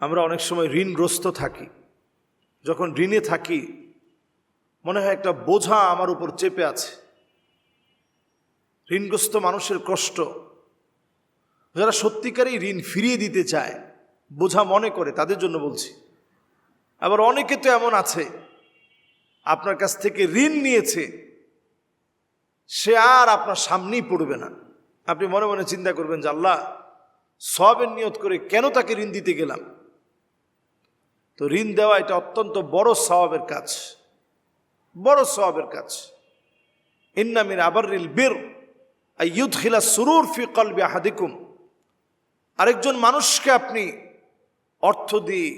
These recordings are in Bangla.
আমরা অনেক সময় ঋণগ্রস্ত থাকি। যখন ঋণে থাকি, মনে হয় একটা বোঝা আমার উপর চেপে আছে। ঋণগ্রস্ত মানুষের কষ্ট। যারা সত্যিকারই ঋণ ফিরিয়ে দিতে চায়, বোঝা মনে করে, তাদের জন্য বলছি। আবার অনেকে তো এমন আছে, আপনার কাছ থেকে ঋণ নিয়েছে, সে আর আপনার সামনেই পড়বে না। আপনি মনে মনে চিন্তা করবেন যে, আল্লাহ, সবের নিয়ত করে কেন তাকে ঋণ দিতে গেলাম? তো ঋণ দেওয়া এটা অত্যন্ত বড় স্বভাবের কাজ। বড় স্বভাবের কাজ। ইন্নামিন আবার রিল বীর ইউদ খিলা সুরুর ফি কলবি আহাদিকুম। আরেকজন মানুষকে আপনি অর্থ দিয়ে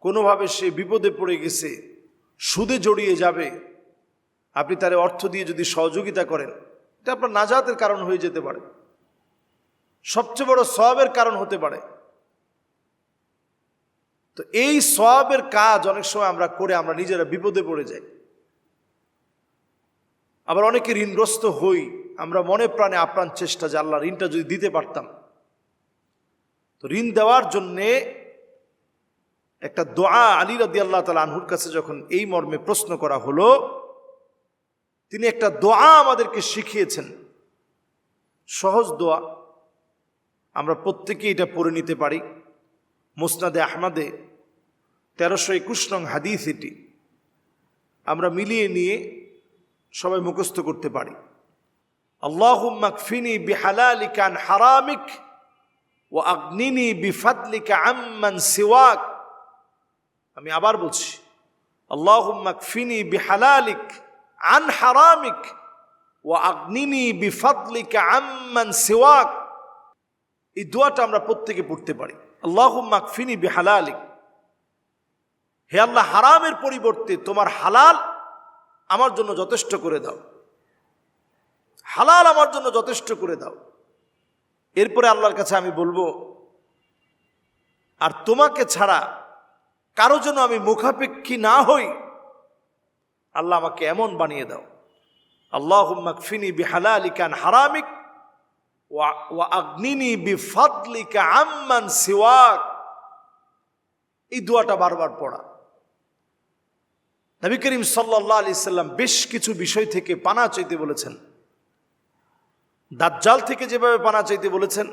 কোনোভাবে সে বিপদে পড়ে গেছে, সুদে জড়িয়ে যাবে, আপনি তার অর্থ দিয়ে যদি সহযোগিতা করেন, এটা আপনার নাজাতের কারণ হয়ে যেতে পারে। সবচেয়ে বড় সবের কারণ হতে পারে। তো এই সবের কাজ অনেক সময় আমরা করে আমরা নিজেরা বিপদে পড়ে যাই। আবার অনেকে ঋণগ্রস্ত হই। আমরা মনে প্রাণে আপ্রাণ চেষ্টা যে আল্লাহ ঋণটা যদি দিতে পারতাম। তো ঋণ দেওয়ার জন্যে একটা দোয়া আলী রদি আল্লাহ তালা আনহুর কাছে যখন এই মর্মে প্রশ্ন করা হলো, তিনি একটা দোয়া আমাদেরকে শিখিয়েছেন। সহজ দোয়া। আমরা প্রত্যেকেই এটা পড়ে নিতে পারি। মুসনাদে আহমাদে তেরোশো একুশ নং হাদিস এটি। আমরা মিলিয়ে নিয়ে সবাই মুখস্থ করতে পারি। আল্লাহুম্মাকফিনি বিহালালিকা আন হারামিক ও আগ্নিনি বিফাদলিকা আম্মান সিওয়াক। আমি আবার বলছি আল্লাহুম্মাকফিনি বিহালালিক আন হারামিক ও আগ্নিনি বিফাদলিকা আম্মান সিওয়াক। এই দোয়াটা আমরা প্রত্যেকে পড়তে পারি। আল্লাহ আল্লাহুম্মাকফিনি বিহালালিক। হে আল্লাহ, হারামের পরিবর্তে তোমার হালাল আমার জন্য যথেষ্ট করে দাও। হালাল আমার জন্য যথেষ্ট করে দাও। এরপরে আল্লাহর কাছে আমি বলব, আর তোমাকে ছাড়া কারও জন্য আমি মুখাপেক্ষী না হই, আল্লাহ আমাকে এমন বানিয়ে দাও। আল্লাহ ফিনি বিহালালিকান হারামিক ওয়া আগ্নিনি বিফাদলিকা আম্মান সিওয়াক। এই দোয়াটা বারবার পড়া। নবী করিম সাল্লাহ আলি সাল্লাম বেশ কিছু বিষয় থেকে পানা চাইতে বলেছেন। দাজ্জাল থেকে যেভাবে পানা চাইতে বলেছেন,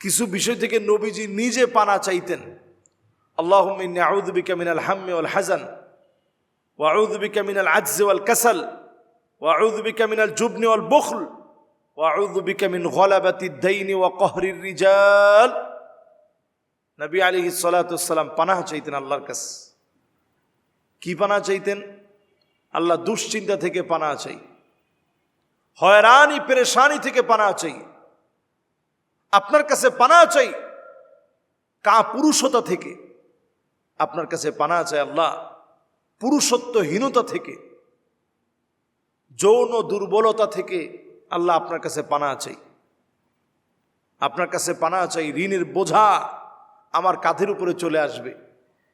কিছু বিষয় থেকে নবীজি নিজে পানা চাইতেন। আল্লাহ আউদুবিকা মিনাল হাম্মি ওয়াল হাজান ওয়াউদুবিকা মিনাল আজজে ওয়াল কাসাল ওয়াউদুবিকা মিনাল জুবনি ওয়াল বখল ওয়াউদুবিকা মিন গলাবাতি দাইনি ওয়া কহরির রিজাল নবী আলী সালাতাম পানাহ চাইতেন আল্লাহর কাছে। কি পানা চাইতেন? আল্লাহ দুশ্চিন্তা থেকে পানা চাই। হয়রানি, পেরেশানি থেকে পানা চাই। আপনার কাছে পানা চাই? কা পুরুষতা থেকে? আপনার কাছে পানা চাই আল্লাহ পুরুষত্বহীনতা থেকে। যৌন দুর্বলতা থেকে আল্লাহ আপনার কাছে পানা চাই। আপনার কাছে পানা চাই, ঋণের বোঝা আমার কাঁধের উপরে চলে আসবে।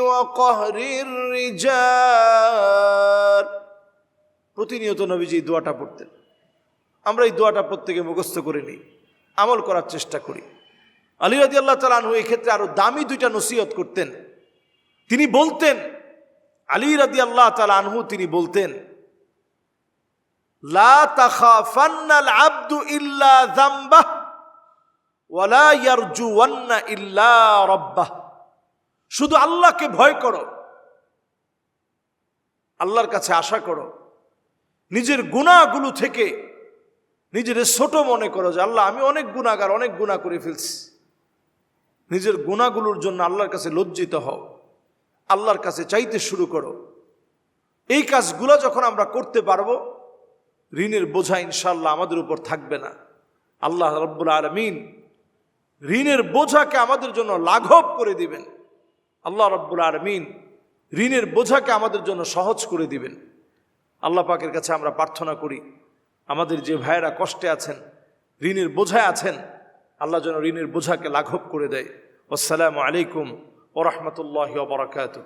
وقهر الرجال প্রতিনিয়ত নবীজি এই দোয়াটা পড়তেন আমরা এই দোয়াটা প্রত্যেকে মুখস্থ করে নিই আমল করার চেষ্টা করি আলী রাজি আল্লাহ তালু এই ক্ষেত্রে আরো দামি দুইটা নসিহত করতেন তিনি বলতেন আলী রাজি আল্লাহ তালা আনহু তিনি বলতেন লা তাখাফান্নাল আব্দু ইল্লা যামবাহ ওয়ালা ইয়ারজুওয়ান্না ইল্লা রাব্বাহ শুধু আল্লাহকে ভয় করো, আল্লাহর কাছে আশা করো, নিজের গুণাগুলো থেকে নিজের ছোট মনে করো যে, আল্লাহ, আমি অনেক গুণাগার, অনেক গুণা করে ফেলছি। নিজের গুণাগুলোর জন্য আল্লাহর কাছে লজ্জিত হও, আল্লাহর কাছে চাইতে শুরু করো। এই কাজগুলো যখন আমরা করতে পারব, ঋণের বোঝা ইনশাল্লাহ আমাদের উপর থাকবে না। আল্লাহ রব্বুল আলমিন ঋণের বোঝাকে আমাদের জন্য লাঘব করে দিবেন। আল্লাহ রব্বুল আলমিন ঋণের বোঝাকে আমাদের জন্য সহজ করে দিবেন। আল্লাহ পাকের কাছে আমরা প্রার্থনা করি, আমাদের যে ভাইয়েরা কষ্টে আছেন, ঋণের বোঝায় আছেন, আল্লাহ যেন ঋণের বোঝাকে লাঘব করে দেয়। আসসালামু আলাইকুম ওরহমতুল্লাহ বরাকাতু